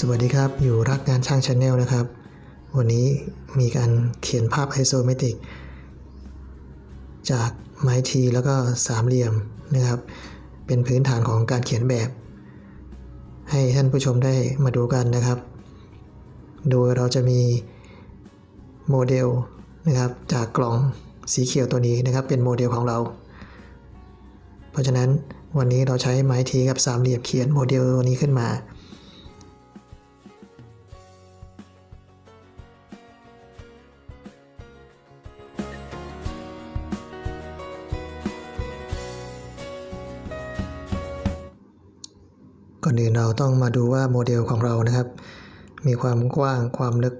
สวัสดีครับ อยู่รักงานช่างชาแนลนะครับ วันนี้มีการเขียนภาพไอโซเมตริก จากไม้ทีแล้วก็สามเหลี่ยมนะครับ เป็นพื้นฐานของการเขียนแบบ ให้ท่านผู้ชมได้มาดูกันนะครับ โดยเราจะมีโมเดลนะครับจากกล่องสีเขียวตัวนี้นะครับ เป็นโมเดลของเรา เพราะฉะนั้นวันนี้เราใช้ไม้ทีกับสามเหลี่ยมเขียนโมเดลตัวนี้ขึ้นมา ก่อนอื่นเราต้องมาดูว่าโมเดลของเรานะครับ มีความกว้างความลึก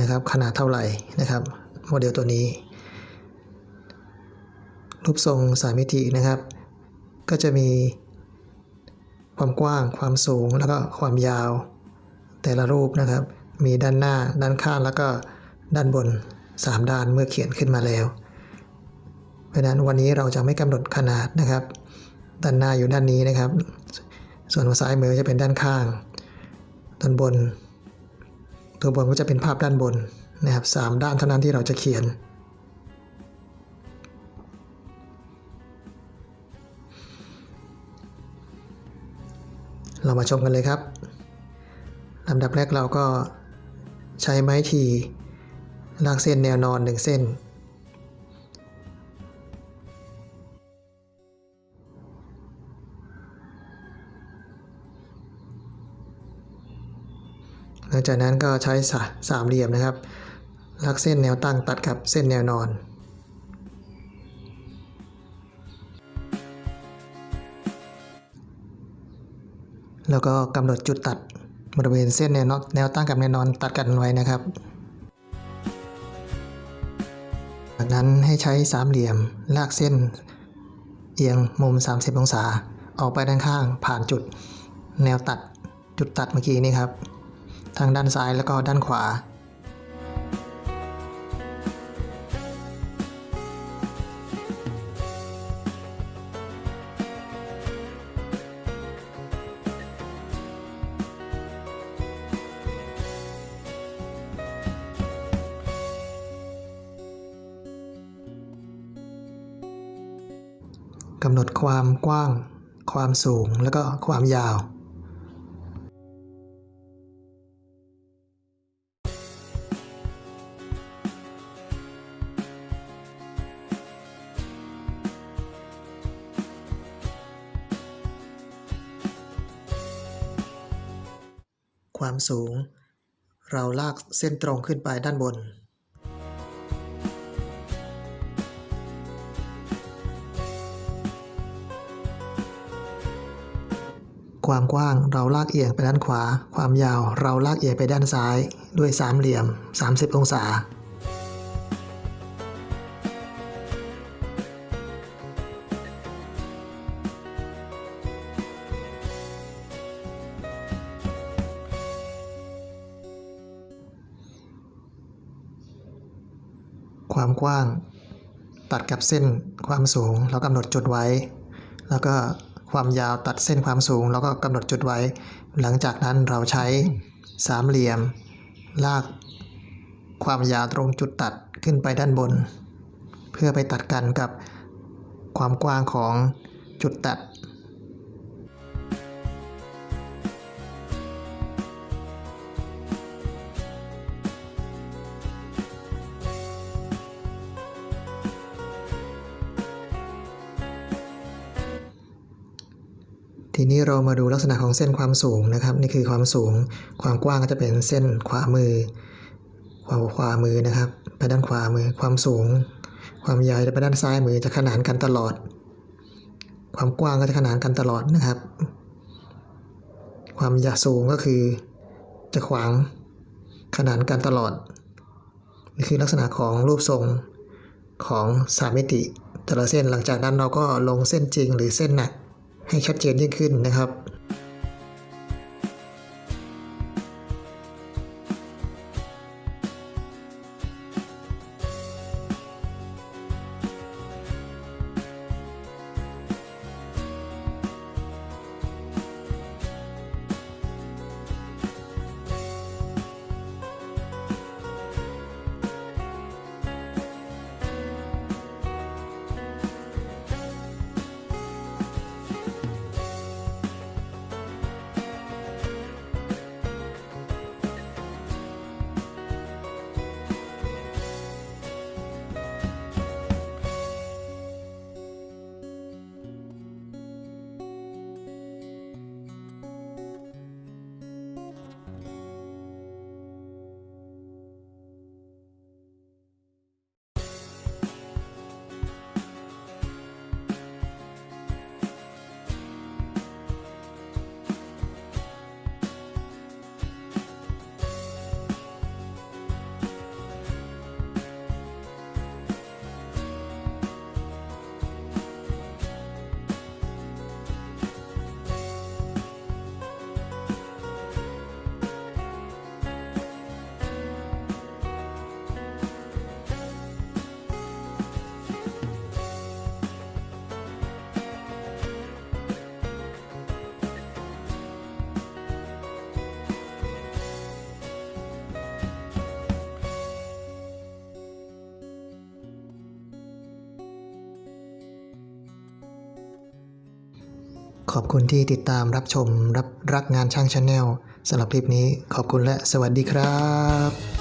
นะครับขนาดเท่าไหร่นะครับโมเดลตัวนี้ รูปทรงสามมิตินะครับ ก็จะมีความกว้างความสูงแล้วก็ความยาว แต่ละรูปนะครับ มีด้านหน้าด้านข้างแล้วก็ด้านบน 3 ด้านเมื่อเขียนขึ้นมาแล้ว เพราะฉะนั้นวันนี้เราจะไม่กำหนดขนาดนะครับ ด้านหน้าอยู่ด้านนี้นะครับ ส่วนซ้ายมือจะเป็นด้านข้าง ด้านบน ตัวบนก็จะเป็นภาพด้านบนนะครับสามด้านเท่านั้นที่เราจะเขียน เรามาชมกันเลยครับลำดับแรกเราก็ใช้ไม้ทีลากเส้นแนวนอนหนึ่งเส้น หลังจากนั้นก็ใช้สามเหลี่ยมนะครับลากเส้นแนวตั้งตัดกับเส้นแนวนอนแล้วก็กำหนดจุดตัดบริเวณเส้นแนวนอนแนวตั้งกับแนวนอนตัดกันไว้นะครับ จากนั้นให้ใช้สามเหลี่ยมลากเส้น เอียงมุม 30 องศา ออกไปด้านข้างผ่านจุดแนวตัดจุดตัดเมื่อกี้นี่ครับ ทางด้านซ้ายแล้วก็ด้านขวา กำหนดความกว้าง ความสูง แล้วก็ความยาว ความสูง เราลากเส้นตรงขึ้นไปด้านบน ความกว้างเราลากเอียงไปด้านขวา ความยาวเราลากเอียงไปด้านซ้าย ด้วยสามเหลี่ยม 30 องศา ความกว้าง ตัดกับเส้นความสูง เรากำหนดจุดไว้ แล้วก็ความยาวตัดเส้นความสูง แล้วก็กำหนดจุดไว้ หลังจากนั้นเราใช้สามเหลี่ยม ลาก ความยาวตรงจุดตัดขึ้นไปด้านบน เพื่อไปตัดกันกับความกว้างของจุดตัด ทีนี้เรามาดูลักษณะของเส้นความสูงนะครับ นี่คือความสูง ความกว้างก็จะเป็นเส้นขวามือ ความขวามือนะครับ ไปด้านขวามือ ความสูง ความยาวจะไปด้านซ้ายมือจะขนานกันตลอด ความกว้างก็จะขนานกันตลอดนะครับ ความยาวสูงก็คือจะขวางขนานกันตลอด นี่คือลักษณะของรูปทรงของสามมิติแต่ละเส้นหลังจากนั้นเราก็ลงเส้นจริงหรือเส้นหนัก ให้ชัดเจนยิ่งขึ้นนะครับ ขอบคุณที่ติดตามรับชมรับรักงานช่างชาแนลสำหรับคลิปนี้ขอบคุณและสวัสดีครับ